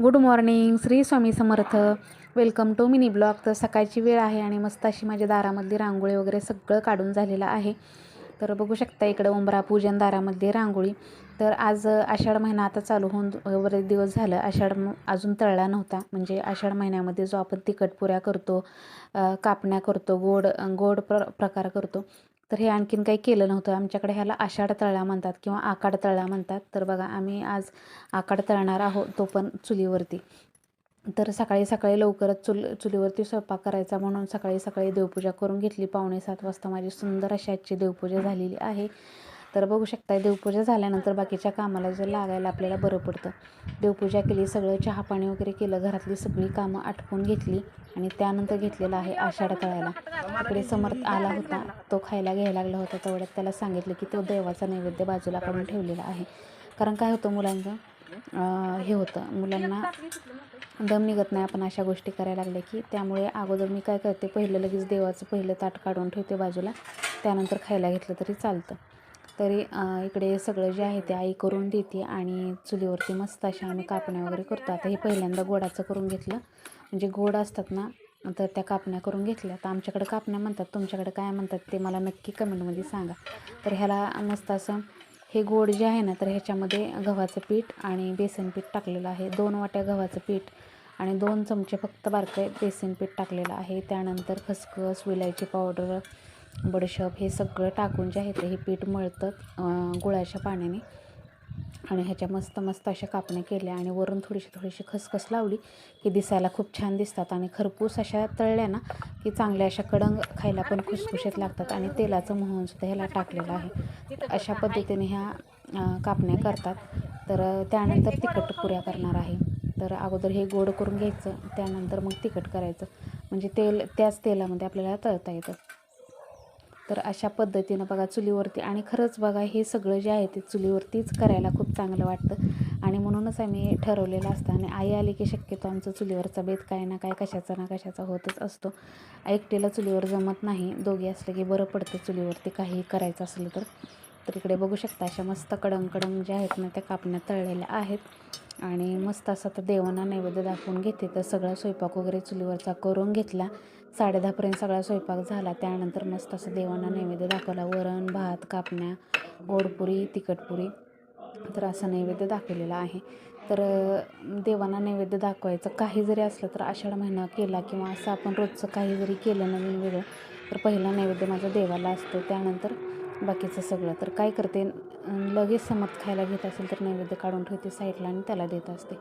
Good morning Shri Swami Samarth. Welcome to mini blog तर सकाळची वेळ आहे आणि मस्त अशी माझ्या दारामधली रांगोळी वगैरे सगळं काढून झालेलं आहे. तर बघू शकता इकडं उंबरा पूजन दारामधली रांगोळी. तर आज आषाढ महिना आता चालू होऊन बरेच दिवस झालं. आषाढ अजून तळला नव्हता. म्हणजे आषाढ महिन्यामध्ये जो आपण तिखटपुऱ्या करतो कापण्या करतो गोड गोड प्र प्रकार करतो. तर हे आणखीन काही केलं नव्हतं. आमच्याकडे ह्याला आषाढ तळा म्हणतात किंवा आकाड तळा म्हणतात. तर बघा आम्ही आज आकाड तळणार आहोत तो पण चुलीवरती. तर सकाळी सकाळी लवकरच चुल चुलीवरती स्वयंपाक करायचा म्हणून सकाळी सकाळी देवपूजा करून घेतली. पावणे सात वाजता माझी सुंदर अशी आजची देवपूजा झालेली आहे. तर बघू शकता देवपूजा झाल्यानंतर बाकीच्या कामाला जर लागायला आपल्याला बरं पडतं. देवपूजा केली सगळं चहा पाणी वगैरे केलं घरातली सगळी कामं आटपून घेतली आणि त्यानंतर घेतलेला आहे आषाढ तळायला. इकडे समर्थ आला होता तो खायला घ्यायला लागला होता तेवढ्यात त्याला सांगितलं की तो देवाचा नैवेद्य बाजूला काढून ठेवलेला आहे. कारण काय होतं मुलांचं? हे होतं मुलांना दम निघत नाही आपण अशा गोष्टी करायला लागल्या की त्यामुळे अगोदर मी काय करते पहिलं लगेच देवाचं पहिलं ताट काढून ठेवते बाजूला त्यानंतर खायला घेतलं तरी चालतं. तरी इकडे सगळं जे आहे ते आई करून देते आणि चुलीवरती मस्त अशा आम्ही कापण्या वगैरे करतो. आता हे पहिल्यांदा गोडाचं करून घेतलं. म्हणजे गोड असतात ना तर त्या कापण्या करून घेतल्या. तर आमच्याकडे कापण्या म्हणतात तुमच्याकडे काय म्हणतात ते मला नक्की कमेंटमध्ये सांगा. तर ह्याला मस्त असं हे गोड जे आहे ना तर ह्याच्यामध्ये गव्हाचं पीठ आणि बेसन पीठ टाकलेलं आहे. दोन वाट्या गव्हाचं पीठ आणि दोन चमचे फक्त बारकं बेसन पीठ टाकलेलं आहे. त्यानंतर खसखस विलायची पावडर बडशप हे सगळं टाकून जे आहे ते हे पीठ मळतं गुळाच्या पाण्याने. आणि ह्याच्या मस्त मस्त अशा कापण्या केल्या आणि वरून थोडीशी थोडीशी खसखस लावली की दिसायला खूप छान दिसतात. आणि खरपूस अशा तळल्या ना की चांगल्या अशा कडंग खायला पण खुसखुशीत लागतात आणि तेलाचं मोहनसुद्धा ह्याला टाकलेलं आहे. अशा पद्धतीने ह्या कापण्या करतात. तर त्यानंतर तिखट पुऱ्या करणार आहे. तर अगोदर हे गोड करून घ्यायचं त्यानंतर मग तिखट करायचं. म्हणजे तेल त्याच तेलामध्ये आपल्याला तळता येतं. तर अशा पद्धतीनं बघा चुलीवरती आणि खरंच बघा हे सगळं जे आहे ते चुलीवरतीच करायला खूप चांगलं वाटतं. आणि म्हणूनच आम्ही ठरवलेलं असतं आणि आई आली की शक्यतो आमचं चुलीवरचा बेत काय ना काय कशाचा ना कशाचा होतच असतो. एकटेला चुलीवर जमत नाही. दोघी असलं की बरं पडतं चुलीवरती काही करायचं असलं तर. तर इकडे बघू शकता अशा मस्त कडंग कडंग ज्या आहेत ना त्या कापण्या तळलेल्या आहेत. आणि मस्त असं तर देवांना नैवेद्य दाखवून घेते. तर सगळा स्वयंपाक वगैरे चुलीवरचा करून घेतला. साडेदहापर्यंत सगळा स्वयंपाक झाला. त्यानंतर मस्त असं देवांना नैवेद्य दाखवला. वरण भात कापण्या गोडपुरी तिखटपुरी. तर असा नैवेद्य दाखवलेला आहे. तर देवांना नैवेद्य दाखवायचं काही जरी असलं तर आषाढ महिना केला किंवा असं आपण रोजचं काही जरी केलं नवीन वेगळं तर पहिला नैवेद्य माझा देवाला असतो. त्यानंतर बाकीचं सगळं. तर काय करते लगेच समर्थ खायला घेत असेल तर नैवेद्य काढून ठेवते साईडला आणि त्याला देत असते.